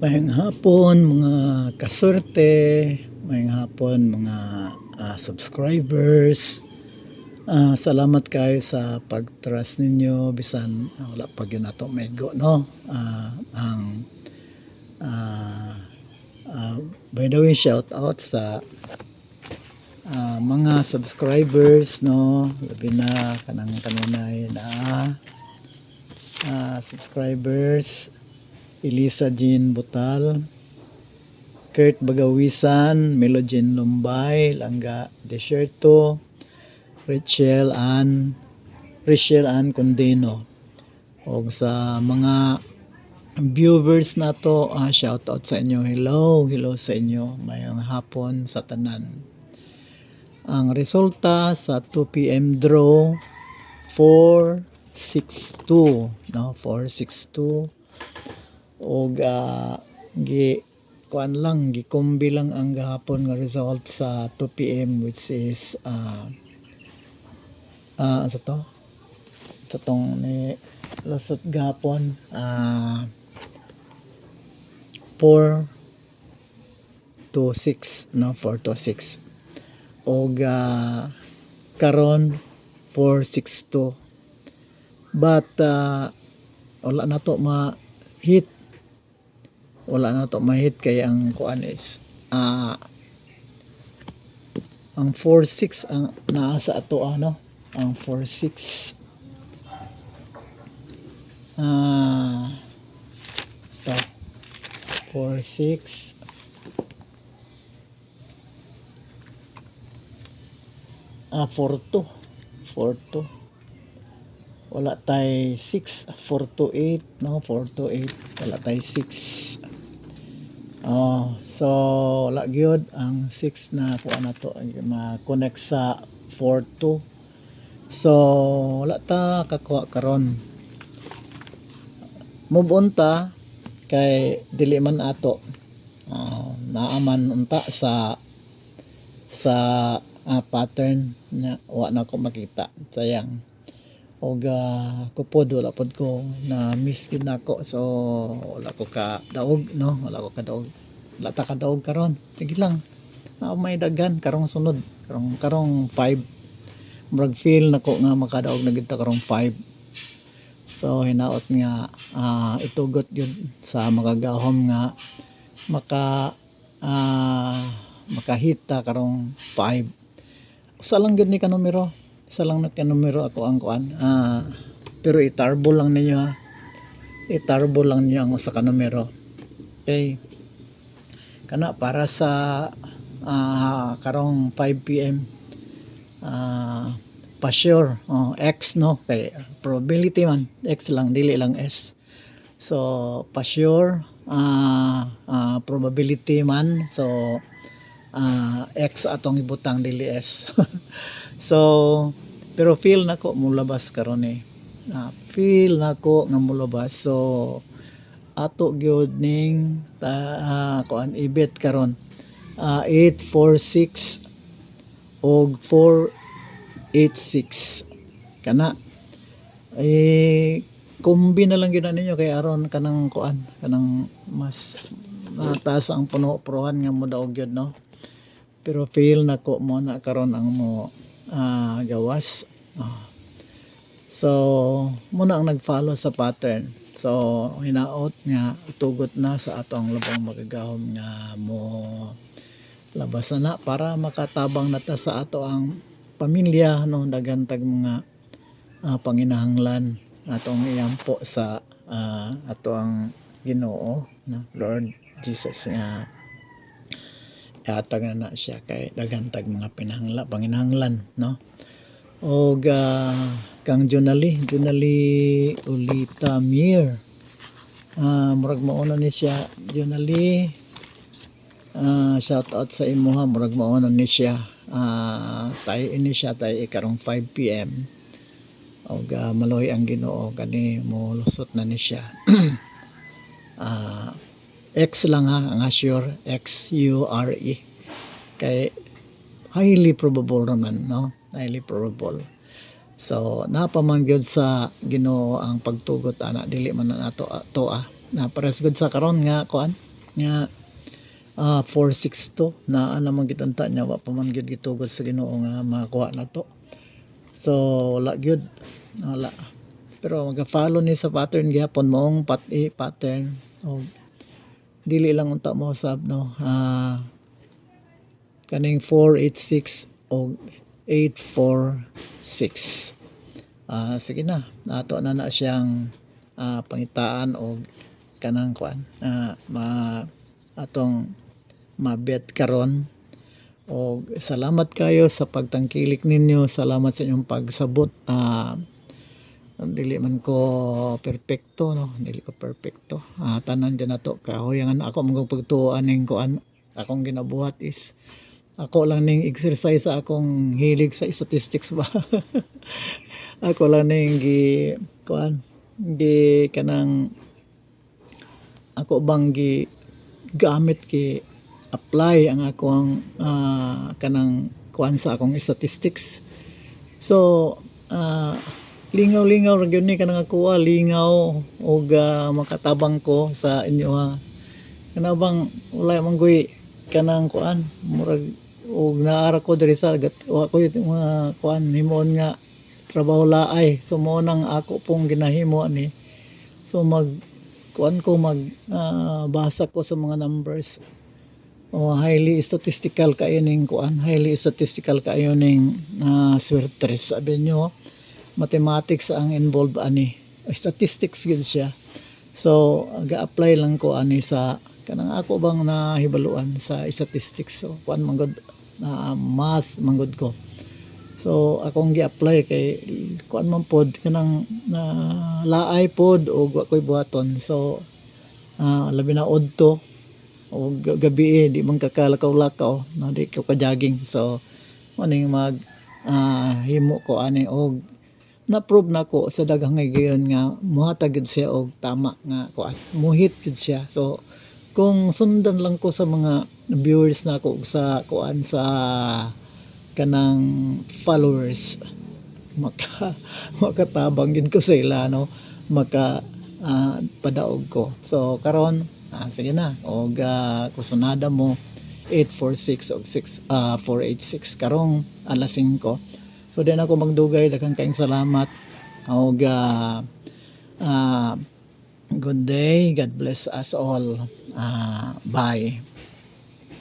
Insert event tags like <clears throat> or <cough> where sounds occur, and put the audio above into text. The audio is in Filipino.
Mayang hapon mga kasorte, mayang hapon mga ah, subscribers. Ah, salamat kayo sa pag-trust ninyo bisan ah, wala pa gyud nato mego no. Ah, ang ah, ah, by the way shout out sa ah, mga subscribers no, labi na kanang kanunay na ah, subscribers Elisa Jean Butal, Kurt Bagawisan, Melogen Lumbay, Langga Desierto, Rachel Ann, Rachel Ann Condeno. O sa mga viewers na to, ah, shout out sa inyo. Hello, hello sa inyo. Mayong hapon sa tanan. Ang resulta sa 2 p.m. draw 462 no 462 og ah, gi kuan lang gikombi lang ang gahapon nga result sa 2 PM which is ah ah ano to? Ito tong ni lusot gahapon ah 4 to 6 no? 4 to 6 og ah, karon 462 but ah, wala na to ma hit wala na to. Ma-hit kaya ang kuan is ah ang 46 ang naasa ato ano? Ang 46 ah to 46 ah 42 42 wala tay 6 4 to 8 no? 4 to 8 wala tay 6 oh so wala gyud ang 6 na kuha na to ma-connect sa 4 to so wala ta kakuha karon. Move on ta kay dili man ato. Uh, naaman unta sa sa ah, pattern na wa na ko makita sayang og uh, kupod wala pod ko na miss gyud nako. So wala ko ka daog no? Wala ko ka daog. Wala ta ka daog karon. Sige lang. Na may dagan karong sunod karong karong 5 murag feel nako nga makadaog na gid karong 5 so hinaot nga ah, itugot yun sa magagahom nga maka ah, makahit ta karong 5 usa lang gid ni ka numero isa lang na numero ako ang kuan ah pero itarbo lang ninyo ha? Itarbo lang niyo ang usa ka numero okay. Kana para sa ah, karong 5 pm ah pa sure oh, X no? Kay probability man X lang dili lang S. So pa sure ah, ah, probability man. So ah, X atong ibutang dili S <laughs> so pero feel nako mulabas karon eh. Ah, feel nako nga mulabas. So ato gyud ning ta ah, kuan ibet karon. Ah, 846 og 486 kana. Eh kumbi na lang na ninyo kay aron kanang kuan kanang mas mataas ang puno prohan nga mo daog gyud no? Pero feel nako mo na karon ang mo ah, gawas. Ah. so muna ang nag-follow sa pattern. So hinaot nga tugot na sa atong labang magagahom nga mo labasan na para makatabang na ta sa ato ang pamilya no? Dagantag mga ah, panginahanglan atong iyampo sa ah, ato ang Ginoo no? Lord Jesus nga atag na siya kay dagantag mga pinahangla panginahanglan no? Og ah, kang Junali Junali Ulita Mir. Ah murag mauna ni siya Junali. Ah shout out sa imo ha murag mauna ni siya. Ah tayo ini siya tayo ikarong 5 pm og ah, maloy ang Ginoo kani mo lusot na ni siya. <clears throat> Ah X lang ha ang sure X U R E. Kay highly probable naman no? Highly probable. So napaman gyud sa Ginoo ang pagtugot ana dili man na nato to ah. Na pares gud sa karon nga kuan nga ah 462 na ana man gid unta niya wa pa man gyud gitugod sa Ginoo nga makakuha na to. So wala gyud wala. Pero maga-follow ni sa pattern gyapon moong pat eh, pattern o dili lang unta mo sab no. Ah kaning 486 o 846. Ah sige na. Nato na na siyang ah, pangitaan og kanang kuan ah, ma atong mabet karon o salamat kayo sa pagtangkilik ninyo salamat sa inyong pagsabot ah dili man ko perpekto no? Dili ko perpekto. Ah, tanan din nato kahoyangan ako mong pagtuoan ning kuan akong ginabuhat is ako lang ning exercise sa akong hilig sa statistics ba? <laughs> Ako lang ning gi kuan gi kanang ako bang gi gamit ki apply ang akong ah, kanang kuan sa akong statistics. So ah, lingaw-lingaw ra gyud ni kanang ako ah, lingaw og ah, makatabang ko sa inyo ha. Kana bang wala man goy kanang kuan murag og naara ko diri sa wa ko yung mga kuan himon nga trabaho laay. So mo nang ako pong ginahimo ni. So mag kuan ko mag ah, basa ko sa mga numbers. O highly statistical kayo ning kuan highly statistical kayo ning uh, swertres sabi nyo mathematics ang involved ani. Statistics gid siya. So ga-apply lang ko ani sa kanang ako bang nahibaluan sa statistics. So kuan manggod na math manggod ko. So akong gi-apply kay kuan man pod kanang na laay pod o wa koy buhaton. So ah, labi na odto o ga- gabi eh, di man kakalakaw-lakaw no di ko ka-jogging. So maning mag ah, himo ko ani og na-prove na ko sa daghang gayon nga muhatag gid siya og tama nga kuan muhit gid siya. So kung sundan lang ko sa mga viewers na ko sa kuan sa kanang followers maka <laughs> makatabang gid ko sila no? Maka ah, padaog ko. So karon ah, sige na. Og uh, kusunada mo 846 og 6 ah, 486 karong alas 5 so din ako magdugay. Daghang kaayong salamat. Og ah, ah, good day. God bless us all. Ah, bye